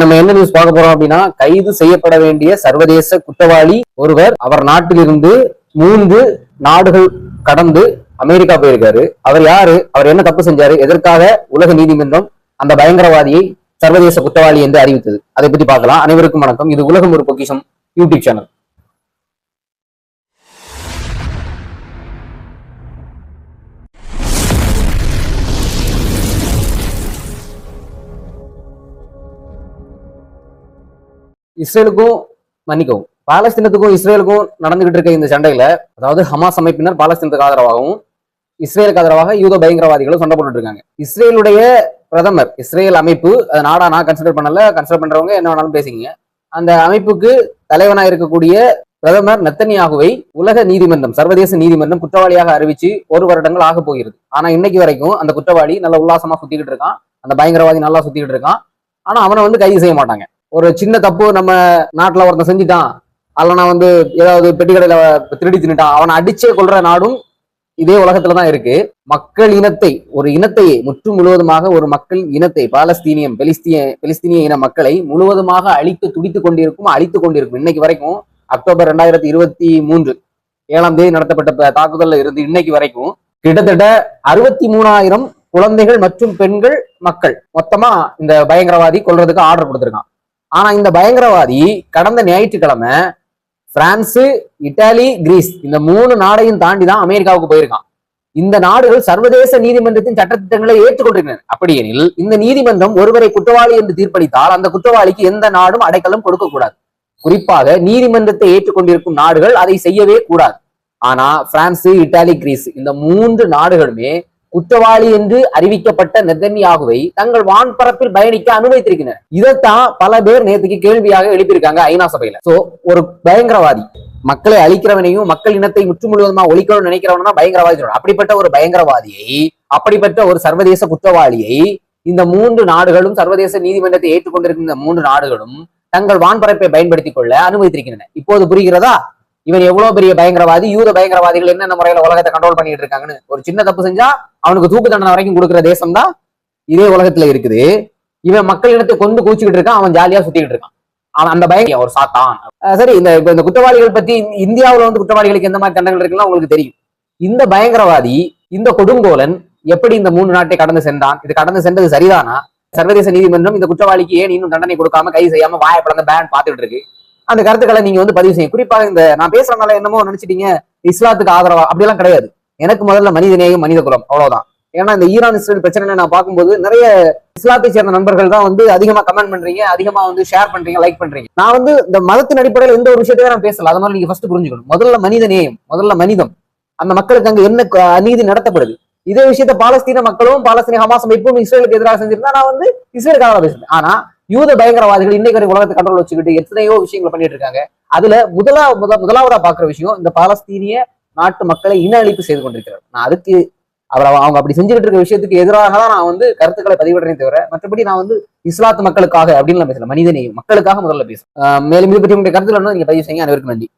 நம்ம என்ன நியூஸ் பார்க்க போறோம் அப்படின்னா கைது செய்யப்பட வேண்டிய சர்வதேச குற்றவாளி ஒருவர் அவர் நாட்டிலிருந்து மூன்று நாடுகள் கடந்து அமெரிக்கா போயிருக்காரு. அவர் யாரு? அவர் என்ன தப்பு செஞ்சாரு? எதற்காக உலக நீதிமன்றம் அந்த பயங்கரவாதியை சர்வதேச குற்றவாளி என்று அறிவித்தது? அதை பத்தி பார்க்கலாம். அனைவருக்கும் வணக்கம். இது உலகம் ஒரு பொக்கிஷம் யூடியூப் சேனல். இஸ்ரேலுக்கும் மன்னிக்கவும் பாலஸ்தீனத்துக்கும் இஸ்ரேலுக்கும் நடந்துகிட்டு இருக்க இந்த சண்டையில அதாவது ஹமாஸ் அமைப்பினர் பாலஸ்தீனத்துக்கு ஆதரவாகவும் இஸ்ரேலுக்கு ஆதரவாக யூத பயங்கரவாதிகளும் சண்டை போட்டுட்டு இருக்காங்க. இஸ்ரேலுடைய பிரதமர் இஸ்ரேல் அமைப்பு அதை நாடா நான் கன்சிடர் பண்ணல கன்சிடர் பண்றவங்க என்ன வேணாலும் பேசிக்கங்க. அந்த அமைப்புக்கு தலைவனாக இருக்கக்கூடிய பிரதமர் நெத்தனியாகுவை உலக நீதிமன்றம் சர்வதேச நீதிமன்றம் குற்றவாளியாக அறிவிச்சு ஒரு வருடங்கள் ஆக போகிறது. ஆனா இன்னைக்கு வரைக்கும் அந்த குற்றவாளி நல்ல உல்லாசமா சுத்திக்கிட்டு இருக்கான். அந்த பயங்கரவாதி நல்லா சுத்திக்கிட்டு இருக்கான். ஆனா அவனை வந்து கைது செய்ய மாட்டாங்க. ஒரு சின்ன தப்பு நம்ம நாட்டில் ஒருத்தன் செஞ்சுட்டான். அல்லனா வந்து ஏதாவது பெட்டிக்கடையில திருடி தின்னுட்டான். அவனை அடிச்சே கொள்ற நாடும் இதே உலகத்துல தான் இருக்கு. மக்கள் இனத்தை ஒரு இனத்தையே முற்று முழுவதுமாக ஒரு மக்கள் இனத்தை பாலஸ்தீனியம் பெலிஸ்தீனிய பெலிஸ்தீனிய இன மக்களை முழுவதுமாக அழித்து துடித்துக் கொண்டிருக்கும் அழித்து கொண்டிருக்கும் இன்னைக்கு வரைக்கும் அக்டோபர் ரெண்டாயிரத்தி இருபத்தி மூன்று ஏழாம் தேதி நடத்தப்பட்ட தாக்குதலில் தாக்குதல்ல இருந்து இன்னைக்கு வரைக்கும் கிட்டத்தட்ட அறுபத்தி மூணாயிரம் குழந்தைகள் மற்றும் பெண்கள் மக்கள் மொத்தமா இந்த பயங்கரவாதி கொள்றதுக்கு ஆர்டர் கொடுத்திருக்கான். ஆனா இந்த பயங்கரவாதி கடந்த ஞாயிற்றுக்கிழமை பிரான்ஸ் இட்டாலி கிரீஸ் இந்த மூணு நாடையும் தாண்டி தான் அமெரிக்காவுக்கு போயிருக்கான். இந்த நாடுகள் சர்வதேச நீதிமன்றத்தின் சட்டத்திட்டங்களை ஏற்றுக்கொண்டிருக்கின்றன. அப்படியெனில் இந்த நீதிமன்றம் ஒருவரை குற்றவாளி என்று தீர்ப்பளித்தால் அந்த குற்றவாளிக்கு எந்த நாடும் அடைக்கலம் கொடுக்கக்கூடாது. குறிப்பாக நீதிமன்றத்தை ஏற்றுக்கொண்டிருக்கும் நாடுகள் அதை செய்யவே கூடாது. ஆனா பிரான்ஸ் இட்டாலி கிரீஸ் இந்த மூன்று நாடுகளுமே குற்றவாளி என்று அறிவிக்கப்பட்ட நெதன்யாகுவை தங்கள் வான்பரப்பில் பயணிக்க அனுமதித்திருக்கின்றனர். இதைத்தான் பல பேர் நேற்றுக்கு கேள்வியாக எழுப்பியிருக்காங்க ஐநா சபையில. சோ ஒரு பயங்கரவாதி. மக்களை அழிக்கிறவனையும் மக்கள் இனத்தை முற்று முழுவதுமா ஒழிக்கணும்னு நினைக்கிறவன் பயங்கரவாதி அப்படிப்பட்ட ஒரு பயங்கரவாதியை அப்படிப்பட்ட ஒரு சர்வதேச குற்றவாளியை இந்த மூன்று நாடுகளும் சர்வதேச நீதிமன்றத்தை ஏற்றுக்கொண்டிருக்கின்ற மூன்று நாடுகளும் தங்கள் வான்பரப்பை பயன்படுத்திக் கொள்ள அனுமதித்திருக்கின்றன. இப்போது புரிகிறதா? இவன் எவ்வளவு பெரிய பயங்கரவாதி யூத பயங்கரவாதிகள் என்னென்ன முறையில உலகத்தை கண்ட்ரோல் பண்ணிட்டு இருக்காங்கன்னு. ஒரு சின்ன தப்பு செஞ்சா அவனுக்கு தூக்கு தண்டனை வரைக்கும் கொடுக்குற தேசம் தான் இதே உலகத்துல இருக்குது. இவன் மக்கள் இனத்தை கொண்டு கூச்சிக்கிட்டு இருக்கான் அவன் ஜாலியா சுத்திக்கிட்டு இருக்கான். அவன் அந்த பயம் ஒரு சாத்தான். சரி இந்த இப்ப இந்த குற்றவாளிகள் பத்தி இந்தியாவுல வந்து குற்றவாளிகளுக்கு எந்த மாதிரி தண்டனைகள் இருக்குன்னு உங்களுக்கு தெரியும். இந்த பயங்கரவாதி இந்த கொடுங்கோலன் எப்படி இந்த மூணு நாட்டை கடந்து சென்றான்? இது கடந்து சென்றது சரிதானா? சர்வதேச நீதிமன்றம் இந்த குற்றவாளிக்கு ஏன் இன்னும் தண்டனை கொடுக்காம கைது செய்யாம வாய பிளந்த பேன் பாத்துட்டு இருக்கு. அந்த கருத்துக்களை நீங்க வந்து பதிவு செய்யும் குறிப்பாக இந்த நான் பேசுறதுனால என்னமோ நினைச்சிட்டீங்க இஸ்லாத்துக்கு ஆதரவா? அப்படியெல்லாம் கிடையாது. எனக்கு முதல்ல மனித நேயம் மனித குலம் அவ்வளவுதான். ஏன்னா இந்த ஈரான் இஸ்ரேல் பிரச்சனை நான் பார்க்கும்போது நிறைய இஸ்லாத்தை சேர்ந்த நண்பர்கள் தான் வந்து அதிகமா கமெண்ட் பண்றீங்க அதிகமா வந்து ஷேர் பண்றீங்க லைக் பண்றீங்க. நான் வந்து இந்த மதத்தின் அடிப்படையில் எந்த ஒரு விஷயத்தையும் நான் பேசல. அது மாதிரி நீங்க ஃபர்ஸ்ட் புரிஞ்சுக்கணும். முதல்ல மனித நேயம் முதல்ல மனிதம். அந்த மக்களுக்கு அங்க என்ன அநீதி நடத்தப்படுது? இதே விஷயத்த பாலஸ்தீன மக்களும் பாலஸ்தீன ஹமாஸ் அமைப்பும் இஸ்ரேலுக்கு எதிராக செஞ்சிருந்தா நான் வந்து இஸ்ரேலுக்காக பேசுறேன் ஆனா யூத பயங்கரவாதிகள் இன்னைக்கு வரை உலகத்தை கண்ட்ரோல் வச்சுக்கிட்டு எத்தனையோ விஷயங்களை பண்ணிட்டு இருக்காங்க. அதுல முதலா முத முதலாவதா பாக்குற விஷயம் இந்த பாலஸ்தீனிய நாட்டு மக்களை இன அழிப்பு செய்து கொண்டிருக்கிறார். நான் அதுக்கு அவர் அவ- அவங்க அப்படி செஞ்சுக்கிட்டு இருக்க விஷயத்துக்கு எதிராக தான் நான் வந்து கருத்துக்களை பதிவிடுறேன் தவிர மற்றபடி நான் வந்து இஸ்லாத்து மக்களுக்காக அப்படின்னு பேசல. மனிதனே மக்களுக்காக முதல்ல பேசுறேன். மேலும் இது பற்றி உங்களுடைய கருத்துல நீங்க பதிவு செய்யுங்க. அனைவருக்கும் நன்றி.